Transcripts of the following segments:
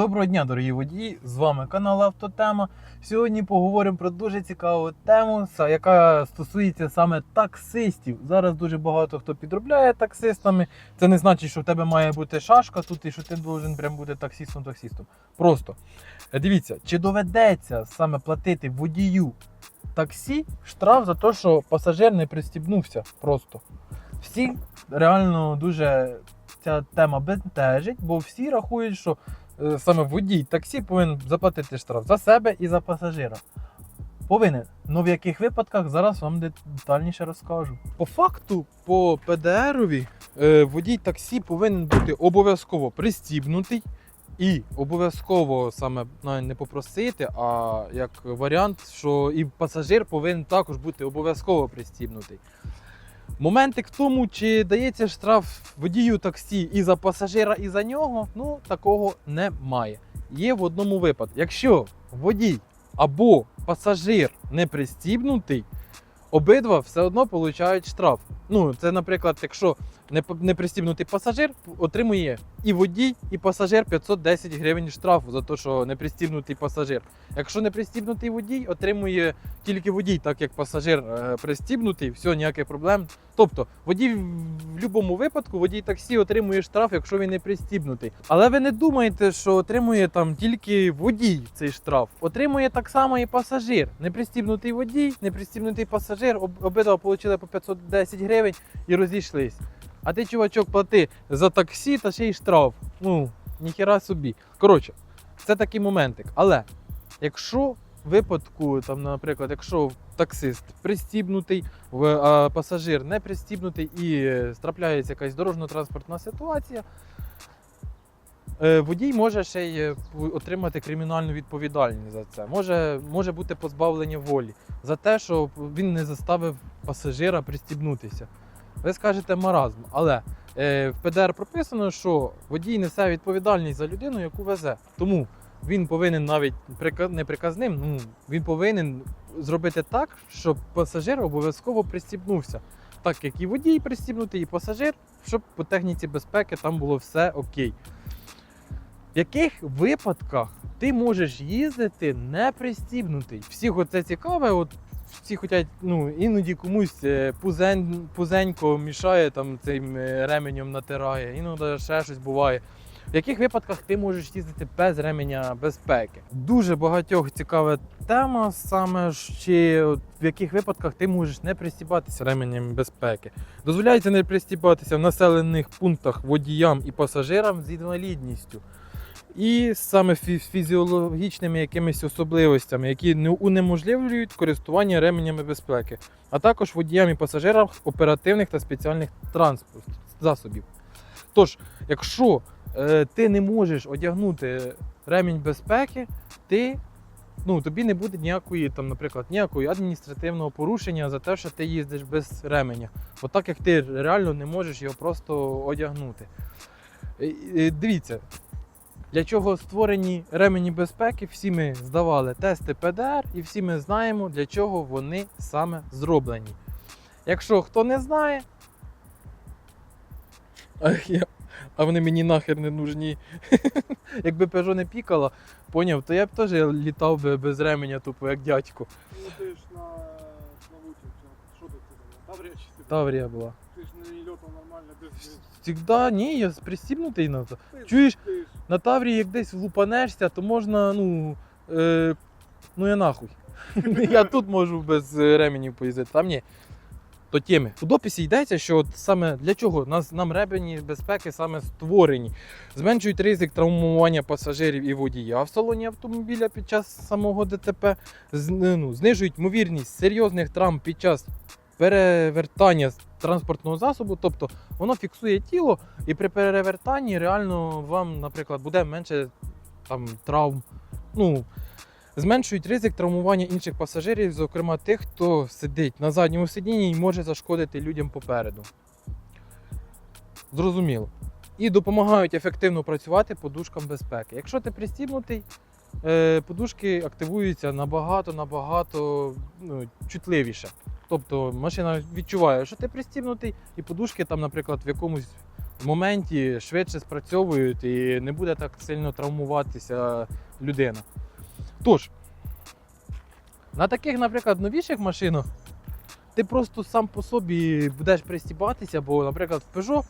Доброго дня, дорогі водії! З вами канал Автотема. Сьогодні поговоримо про дуже цікаву тему, яка стосується саме таксистів. Зараз дуже багато хто підробляє таксистами. Це не значить, що в тебе має бути шашка тут і що ти должен прям бути таксистом-таксистом. Просто е, дивіться, чи доведеться саме платити водію таксі штраф за те, що пасажир не пристібнувся просто. Всі реально дуже ця тема бентежить, бо всі рахують, що саме водій таксі повинен заплатити штраф за себе і за пасажира. Повинен. Ну в яких випадках зараз вам детальніше розкажу. По факту, по ПДРові, е, водій таксі повинен бути обов'язково пристібнутий. І обов'язково саме навіть не попросити, а як варіант, що і пасажир повинен також бути обов'язково пристібнутий. Моментик в тому, чи дається штраф водію таксі і за пасажира, і за нього, ну такого немає. Є в одному випадку. Якщо водій або пасажир не пристібнутий, обидва все одно получають штраф. Ну, це, наприклад, якщо не, пристібнутий пасажир, отримує і водій, і пасажир 510 гривень штрафу за те, що не пристібнутий пасажир. Якщо не пристібнутий водій, отримує тільки водій, так як пасажир е, пристібнутий, все, ніяких проблем. Тобто, водій в будь-якому випадку, водій таксі отримує штраф, якщо він не пристібнутий. Але ви не думаєте, що отримує там тільки водій цей штраф. Отримує так само і пасажир. Непристібнутий водій, непристібнутий пасажир, обидва отримали по 510 гривень і розійшлись. А ти, чувачок, плати за таксі та ще й штраф. Ну, ніхіра собі. Коротше, це такий моментик. Але якщо випадку, там, наприклад, якщо таксист пристібнутий, а пасажир не пристібнутий і трапляється якась дорожньо-транспортна ситуація, е, водій може ще й е, отримати кримінальну відповідальність за це. Може, може бути позбавлення волі за те, що він не заставив пасажира пристібнутися. Ви скажете маразм, але е, в ПДР прописано, що водій несе відповідальність за людину, яку везе. Тому він повинен навіть не приказним, ну він повинен зробити так, щоб пасажир обов'язково пристібнувся. Так як і водій пристібнутий, і пасажир, щоб по техніці безпеки там було все окей. В яких випадках ти можеш їздити не пристібнутий? Всіх оце цікаве, от всі хочуть, ну іноді комусь е, пузень, пузенько мішає там цим е, ременем натирає, іноді ще щось буває. В яких випадках ти можеш їздити без ременя безпеки? Дуже багатьох цікава тема, саме чи в яких випадках ти можеш не пристібатися ременем безпеки. Дозволяється не пристібатися в населених пунктах водіям і пасажирам з інвалідністю. І саме фізіологічними якимись особливостями, які не унеможливлюють користування ременями безпеки, а також водіям і пасажирам оперативних та спеціальних транспорт засобів. Тож, якщо ти не можеш одягнути ремінь безпеки, ти, ну, тобі не буде ніякої, там, наприклад, ніякої адміністративного порушення за те, що ти їздиш без ременя. Бо так як ти реально не можеш його просто одягнути. Е, е, Дивіться, для чого створені ремені безпеки, всі ми здавали тести ПДР і всі ми знаємо, для чого вони саме зроблені. Якщо хто не знає, а вони мені нахер не нужні. Якби Peugeot не пікала, поняв, то я б теж літав би без ременя, тупо як дядько. Ну ти ж на Славуті, що тут? Таврія чи ти? Таврія була. Ти ж не льотом нормально без... Всегда, ні, я пристібнутий на. Ти- Чуєш? ти ж- На Таврії, як десь влупанешся, то можна, ну. Е, ну я нахуй. я тут можу без е, ременів поїздити, там ні. То теми. У дописі йдеться, що от саме для чого нас, нам ремені безпеки саме створені. Зменшують ризик травмування пасажирів і водія в салоні автомобіля під час самого ДТП, ну, знижують ймовірність серйозних травм під час перевертання транспортного засобу, тобто воно фіксує тіло, і при перевертанні реально вам, наприклад, буде менше там, травм. Ну, зменшують ризик травмування інших пасажирів, зокрема тих, хто сидить на задньому сидінні і може зашкодити людям попереду. Зрозуміло. І допомагають ефективно працювати подушкам безпеки. Якщо ти пристібнутий, е, подушки активуються набагато-набагато ну, чутливіше. Тобто машина відчуває, що ти пристібнутий, і подушки там, наприклад, в якомусь моменті швидше спрацьовують і не буде так сильно травмуватися людина. Тож, на таких, наприклад, новіших машинах ти просто сам по собі будеш пристібатися, бо, наприклад, в Peugeot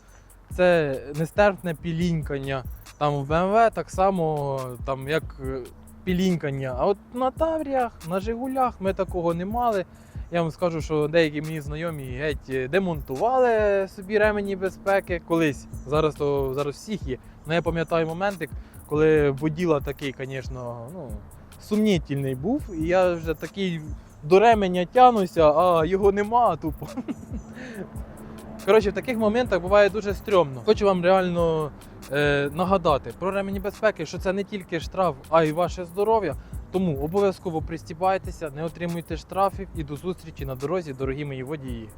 це нестерпне пілінькання. Там в BMW так само, там як е, пілінькання. А от на Тавріях, на Жигулях ми такого не мали. Я вам скажу, що деякі мої знайомі геть е, демонтували собі ремені безпеки колись. Зараз то зараз всіх є. Ну я пам'ятаю моментик, коли воділа такий, звісно, ну, сумнітельний був, і я вже такий до ременя тянуся, а його нема тупо. Коротше, в таких моментах буває дуже стрьомно. Хочу вам реально е, нагадати про ремені безпеки, що це не тільки штраф, а й ваше здоров'я. Тому обов'язково пристібайтеся, не отримуйте штрафів і до зустрічі на дорозі, дорогі мої водії.